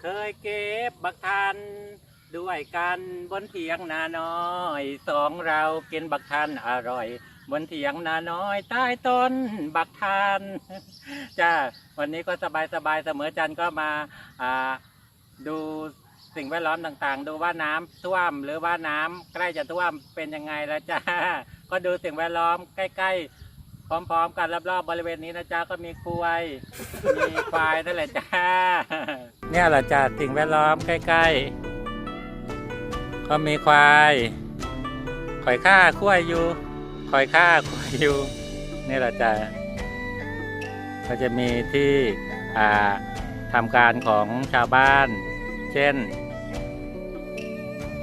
เคยเก็บบักทัน ด้วยกันบนเถียงนาน้อยสองเรากินบักทันอร่อย บนเถียงนาน้อยใต้ต้นบักทันจ้าวันนี้ก็สบายสบายๆเสมอจันก็มาอ่าดูสิ่งแวดล้อมต่างๆ ดูว่าน้ำท่วมหรือว่าน้ำใกล้จะท่วมเป็นยังไงแล้วจ้าก็ดูสิ่งแวดล้อมใกล้ๆ พร้อมๆ กันรอบๆบริเวณนี้นะจ๊ะก็มีกลวยมีควายนั่นแหละจ้า เนี่ยแหละจ้าสิ่งแวดล้อมใกล้ๆ ก็มีควายข่อยข้าคุ้ยอยู่ข่อยข้าคุ้ยอยู่นี่แหละจ้าก็จะมีที่อ่าทำการของชาวบ้าน เช่น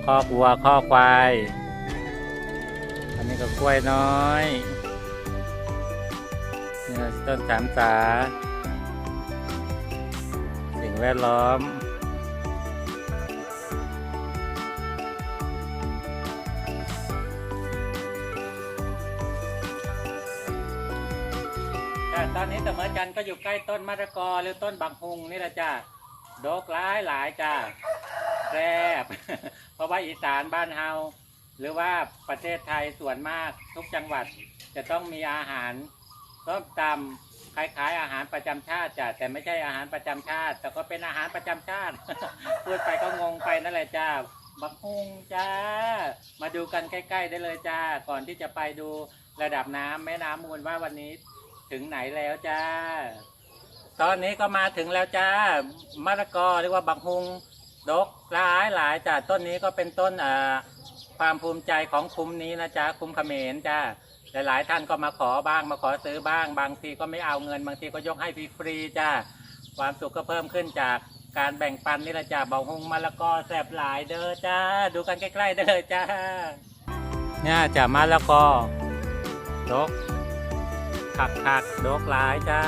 คอกวัวคอกควาย อันนี้ก็กล้วยน้อยนี่นะต้นสามสา งแวดล้อมแต่ตอนนี้เสมอจันก็อยู่ใกล้ต้นมะละกอหรือต้นบักฮุงนี่แหละจ้าดกหลายหลายจ้าแซ่บเพราะว่าอีสานบ้านเฮาหรือว่าประเทศไทยส่วนมากทุกจังหวัดจะต้องมีอาหารต้มตำ คล้ายๆ อาหารประจำชาติจ้ะแต่ไม่ใช่อาหารประจำชาติ แต่ก็เป็นอาหารประจำชาติ พูดไปก็งงไปนั่นแหละจ้าบักฮุงจ้า มาดูกันใกล้ ๆ ได้เลยจ้า ก่อนที่จะไปดูระดับน้ำแม่น้ำมูลว่าวันนี้ถึงไหนแล้วจ้า ตอนนี้ก็มาถึงแล้วจ้ามะละกอเรียกว่าบักฮุงดกหลายหลายจ้าต้นนี้ก็เป็นต้นอ่าความภูมิใจของคุ้มนี้นะจ้าคุ้มเขมรจ้า หลายๆท่านก็มาขอบ้าง มาขอซื้อบ้าง บางทีก็ไม่เอาเงิน บางทีก็ยกให้ฟรีๆจ้าความสุขก็เพิ่มขึ้นจากการแบ่งปันนี่ละจ้าบักฮงมะละกอแสบหลายเด้อจ้าดูกันใกล้ๆได้เลยจ้าเนี่ยจ้ามะละกอดกขักขักดกหลายจ้า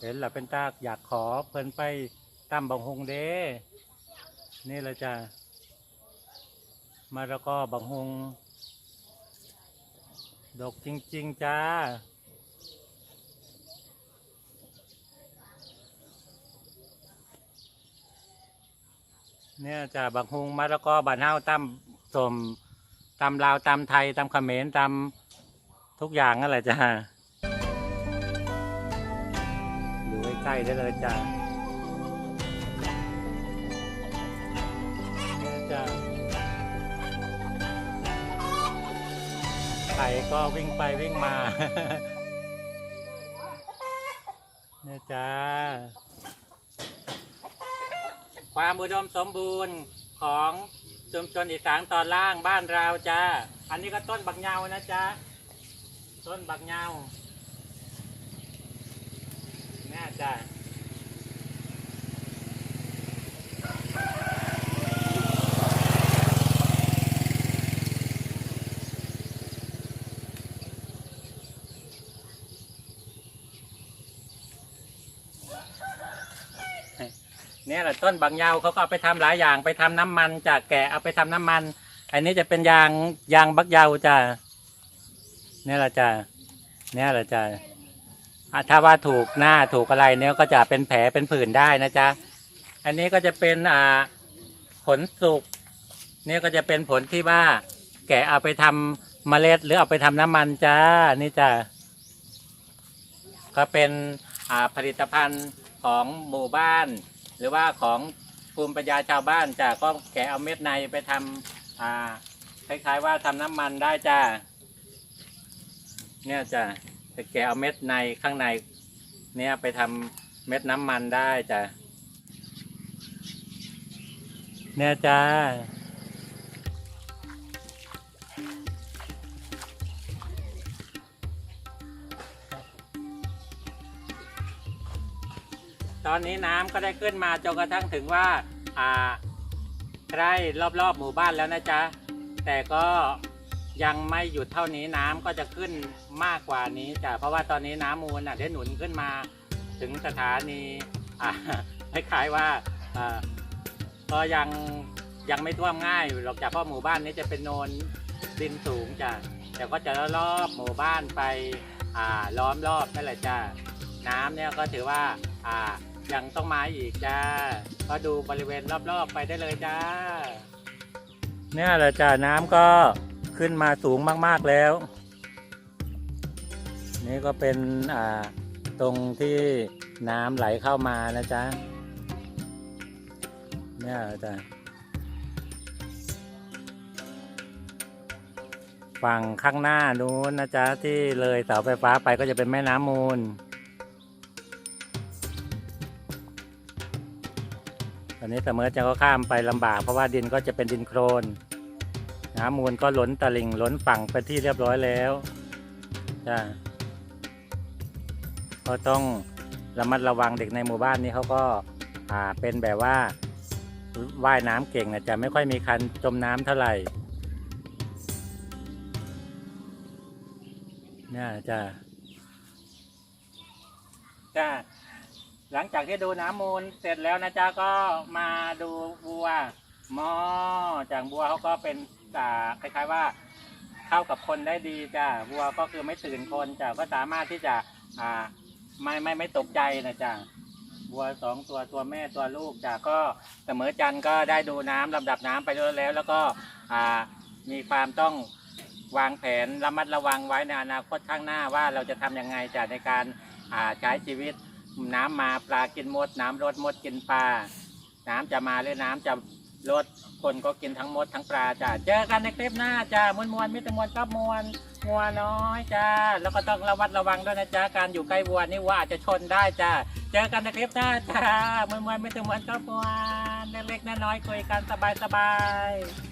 เห็นแล้วเป็นตาอยากขอเพิ่นไปตำบังฮงเด้นี่ละจ้า มาแล้วก็บังฮงดกจริง ๆ จ้า เนี่ยจ้าบักฮุงมะละกอบานเฮาตำสมตำลาวตำไทยตำเขมรตำทุกอย่างนั่นแหละจ้าดูใกล้ๆได้เลยจ้า ก็วิ่งไปวิ่งมาเนี่ยจ้า ความอุดมสมบูรณ์ของชุมชนอีสานตอนล่างบ้านเราจ้า อันนี้ก็ต้นบักเงานะจ๊ะต้นบักเงาแน่จ้ะ เนี่ยแหละต้นบักเงาเขาก็เอาไปทำหลายอย่างไปทำน้ำมันจากแกะเอาไปทำน้ำมัน อันนี้จะเป็นยางยางบักยาวจ้ะเนี่ยแหละจ้ะเนี่ยแหละจ้ะถ้าว่าถูกหน้าถูกอะไรเนี่ยก็จะเป็นแผลเป็นผื่นได้นะจ๊ะอันนี้ก็จะเป็นอ่าผลสุกเนี่ยก็จะเป็นผลที่ว่า แกะเอาไปทำเมล็ด หรือเอาไปทำน้ำมันจ้านี่จ้ะก็เป็นอ่าผลิตภัณฑ์ของหมู่บ้าน หรือว่าของภูมิปัญญาชาวบ้านจ้ะก็แกะเอาเม็ดในไปทำอ่าคล้ายๆว่าทำน้ำมันได้จ้าเนี่ยจ้ะจะแกะเอาเม็ดในข้างใน เนี่ยไปทำเม็ดน้ำมันได้จ้ะเนี่ยจ้า ตอนนี้น้ำก็ได้ขึ้นมาจนกระทั่งถึงว่าอ่าใกล้รอบๆหมู่บ้านแล้วนะจ๊ะ แต่ก็ยังไม่หยุดเท่านี้น้ำก็จะขึ้นมากกว่านี้จ้ะเพราะว่าตอนนี้น้ำมูลน่ะได้หนุนขึ้นมาถึงสถานีอ่าคล้ายๆว่าอ่าก็ยังยังไม่ท่วมง่ายหรอกจ้ะเพราะหมู่บ้านนี้จะเป็นโนนดินสูงจ้ะแต่ก็จะรอบๆหมู่บ้านไปอ่าล้อมรอบนั่นแหละจ้าน้ำเนี่ยก็ถือว่าอ่า ยังต้องมาอีกจ้า ก็ดูบริเวณรอบๆไปได้เลยจ้า เนี่ยแหละจ้าน้ำก็ขึ้นมาสูงมากๆแล้ว นี่ก็เป็นอ่าตรงที่น้ำไหลเข้ามานะจ๊ะเนี่ยแหละจ้ะฝั่งข้างหน้านู้นนะจ๊ะที่เลยเสาไฟฟ้าไปก็จะเป็นแม่น้ำมูล ตอนนี้เสมอจะก็ข้ามไปลำบาก เพราะว่าดินก็จะเป็นดินโครนน้ำมูลก็ล้นตลิ่งล้นฝั่งไปที่เรียบร้อยแล้วจ้าก็ต้องระมัดระวังเด็กในหมู่บ้านนี้เขาก็อ่าเป็นแบบว่าว่ายน้ำเก่งนะจะไม่ค่อยมีคันจมน้ำเท่าไหร่เนี่ยจ้าจ้า หลังจากที่ดูน้ำมูลเสร็จแล้วนะจ๊ะก็มาดูบัวหม้อจากบัวเขาก็เป็นอ่าคล้ายๆว่าเข้ากับคนได้ดีจ้ะบัวก็คือไม่ตื่นคนจ้ะก็สามารถที่จะอ่าไม่ไม่ไม่ตกใจนะจ๊ะบัวสองตัวตัวแม่ตัวลูกจ้ะก็เสมอจันทร์ก็ได้ดูน้ำลำดับน้ำไปด้วยแล้ว แล้วก็อ่ามีความต้องวางแผนระมัดระวังไว้ในอนาคตข้างหน้าว่าเราจะทำยังไงจ้ะในการอ่าใช้ชีวิต น้ำมาปลากินมด น้ำลดมดกินปลา น้ำจะมาหรือน้ำจะลดคนก็กินทั้งมดทั้งปลาจ้าเจอกันในคลิปหน้าจ้ามวลมวลมิตรมวลกับมวลมัวน้อยจ้า แล้วก็ต้องระวัดระวังด้วยนะจ้าการอยู่ใกล้วัวนี่วัวอาจจะชนได้จ้า เจอกันในคลิปหน้าจ้ามวลมวลมิตรมวลกับมวลเล็กๆน้อยๆคุยกันสบายๆ